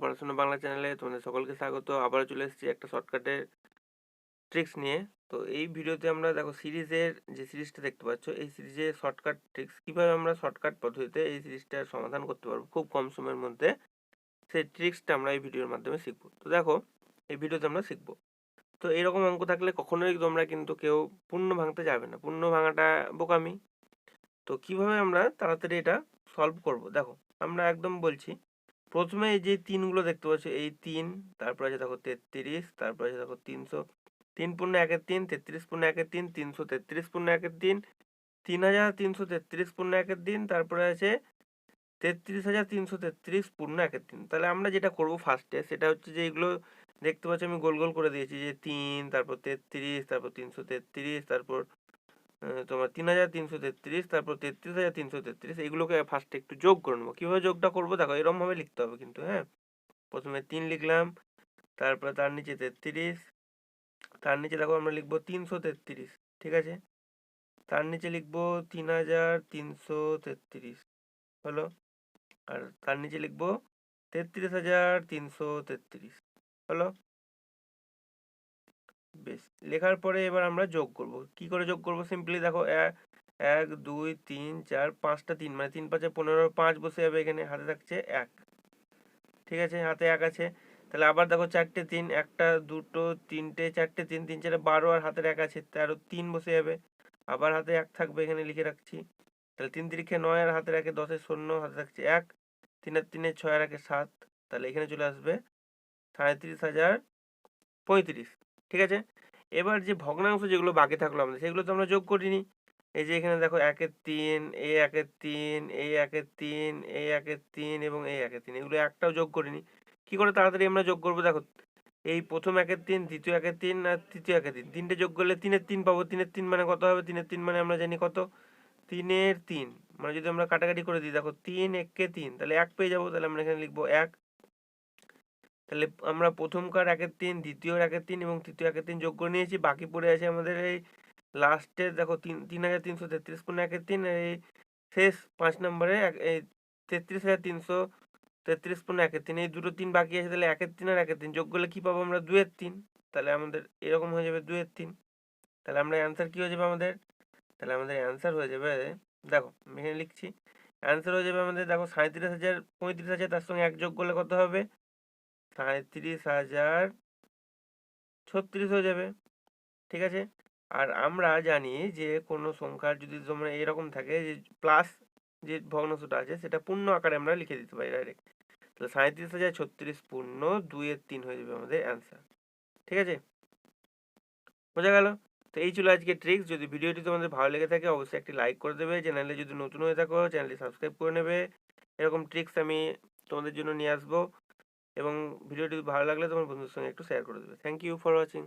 পড়াশোনা বাংলা চ্যানেলে তোমাদের সকলকে স্বাগত। আবারও চলে এসেছি একটা শর্টকাটের ট্রিক্স নিয়ে। তো এই ভিডিওতে আমরা দেখো সিরিজের যে সিরিজটা দেখতে পাচ্ছ, এই সিরিজের শর্টকাট ট্রিক্স কীভাবে আমরা শর্টকাট পদ্ধতিতে এই সিরিজটার সমাধান করতে পারব খুব কম সময়ের মধ্যে, সেই ট্রিক্সটা আমরা এই ভিডিওর মাধ্যমে শিখব। তো দেখো, এই ভিডিওতে আমরা শিখব। তো এরকম অঙ্ক থাকলে কখনোই তোমরা কিন্তু কেউ পূর্ণ ভাঙতে যাবে না। পূর্ণ ভাঙাটা বোকামি। তো কীভাবে আমরা তাড়াতাড়ি এটা সলভ করব? দেখো, আমরা একদম বলছি প্রথমে যে তিনগুলো দেখতে পাচ্ছ, এই তিন, তারপরে আছে দেখো তেত্রিশ, তারপরে আছে দেখো তিনশো, তিন পূর্ণ একের তিন, তেত্রিশ পূর্ণ একের তিন, তিনশো তেত্রিশ পূর্ণ একের তিন তিন হাজার তিনশো তেত্রিশ পূর্ণ একের দিন তারপরে আছে তেত্রিশ হাজার তিনশো তেত্রিশ পূর্ণ একের দিন তাহলে আমরা যেটা করব ফার্স্টে সেটা হচ্ছে যে এগুলো দেখতে পাচ্ছ আমি গোল গোল করে দিয়েছি, যে তিন, তারপর তেত্রিশ, তারপর তিনশো তেত্রিশ, তারপর তোমার তিন হাজার তিনশো তেত্রিশ, তারপর তেত্রিশ হাজার তিনশো তেত্রিশ এগুলোকে ফার্স্টে একটু যোগ করে নেব। কীভাবে যোগটা করব? দেখো, এরমভাবে লিখতে হবে কিন্তু হ্যাঁ? প্রথমে তিন লিখলাম, তারপরে তার নিচে তেত্রিশ, তার নিচে দেখো আমরা লিখব তিনশো তেত্রিশ, ঠিক আছে? তার নিচে লিখব তিন হাজার তিনশো তেত্রিশ, হলো? আর তার নিচে লিখব তেত্রিশ হাজার তিনশো তেত্রিশ, হলো? বেশ, লেখার পরে এবার আমরা যোগ করব। কি করে যোগ করব? সিম্পলি দেখো এক, দুই, তিন, চার, পাঁচটা তিন মানে তিন পাঁচে পনেরো, পাঁচ বসে যাবে এখানে, হাতে থাকছে এক। ঠিক আছে? হাতে এক আছে। তাহলে আবার দেখো চারটে তিন, একটা, দুটো, তিনটে, চারটে তিন তিন, চারে বারো আর হাতের এক আছে, তেরো, তিন বসে যাবে। আবার হাতে এক থাকবে এখানে লিখে রাখছি। তাহলে তিন তিরিখে নয় আর হাতের একে দশের শূন্য, হাতে থাকছে এক। তিন তিনের তিনে ছয় আর একে সাত। তাহলে এখানে চলে আসবে সাঁত্রিশ হাজার পঁয়ত্রিশ। ঠিক আছে? এবার যে ভগ্নাংশ যেগুলো বাকি থাকল আমাদের, সেগুলো তো আমরা যোগ করিনি। এই যে এখানে দেখো একের তিন এই একের তিন এই একের তিন এই একের তিন এবং এই একের তিন, এগুলো একটাও যোগ করিনি। কি করে তাড়াতাড়ি আমরা যোগ করব? দেখো, এই প্রথম একের তিন, দ্বিতীয় একের তিন আর তৃতীয় একের তিন। তিনটে যোগ করলে তিনের তিন পাবো। তিনের তিন মানে কত হবে? তিনের তিন মানে আমরা জানি কত? তিনের তিন। মানে যদি আমরা কাটাকাটি করে দিই, দেখো তিন একে তিন, তাহলে এক পেয়ে যাব। তাহলে আমরা এখানে লিখব এক তাহলে আমরা প্রথমকার একের তিন দ্বিতীয় একের তিন এবং তৃতীয় একের তিন যোগ করে নিয়েছি। বাকি পড়ে আছে আমাদের এই লাস্টে দেখো, তিন তিন হাজার তিনশো তেত্রিশ পূর্ণ একের তিন, এই শেষ পাঁচ নম্বরে এই তেত্রিশ হাজার তিনশো তেত্রিশ পূর্ণ একের তিন, এই দুটো তিন বাকি আছে, তাহলে একের তিন আর একের তিন যোগ করলে কী পাবো আমরা? দুয়ের তিন। তাহলে আমাদের এরকম হয়ে যাবে দুয়ের তিন। তাহলে আমরা অ্যান্সার কী হয়ে যাবে আমাদের? তাহলে আমাদের অ্যান্সার হয়ে যাবে, দেখো এখানে লিখছি। অ্যান্সার হয়ে যাবে আমাদের, দেখো সাঁত্রিশ হাজার, পঁয়ত্রিশ হাজার, তার সঙ্গে এক যোগ করলে কত হবে? সাঁত্রিশ হাজার ছত্রিশ হয়ে যাবে, ঠিক আছে? আর আমরা জানি যে কোনো সংখ্যার যদি তোমরা এরকম থাকে যে প্লাস যে ভগ্নাংশটা আছে সেটা পূর্ণ আকারে আমরা লিখে দিতে পারি ডাইরেক্ট তাহলে সাঁত্রিশ হাজার ছত্রিশ পূর্ণ দুইয়ের তিন হয়ে যাবে আমাদের অ্যান্সার ঠিক আছে? বোঝা গেল? তো এই ছিল আজকে ট্রিক্স যদি ভিডিওটি তোমাদের ভালো লেগে থাকে, অবশ্যই একটি লাইক করে দেবে। চ্যানেলে যদি নতুন হয়ে থাকো, চ্যানেলটি সাবস্ক্রাইব করে নেবে। এরকম ট্রিক্স আমি তোমাদের জন্য নিয়ে আসব। এবং ভিডিওটি ভালো লাগলে তোমার বন্ধুদের সঙ্গে একটু শেয়ার করে দেবে। Thank you for watching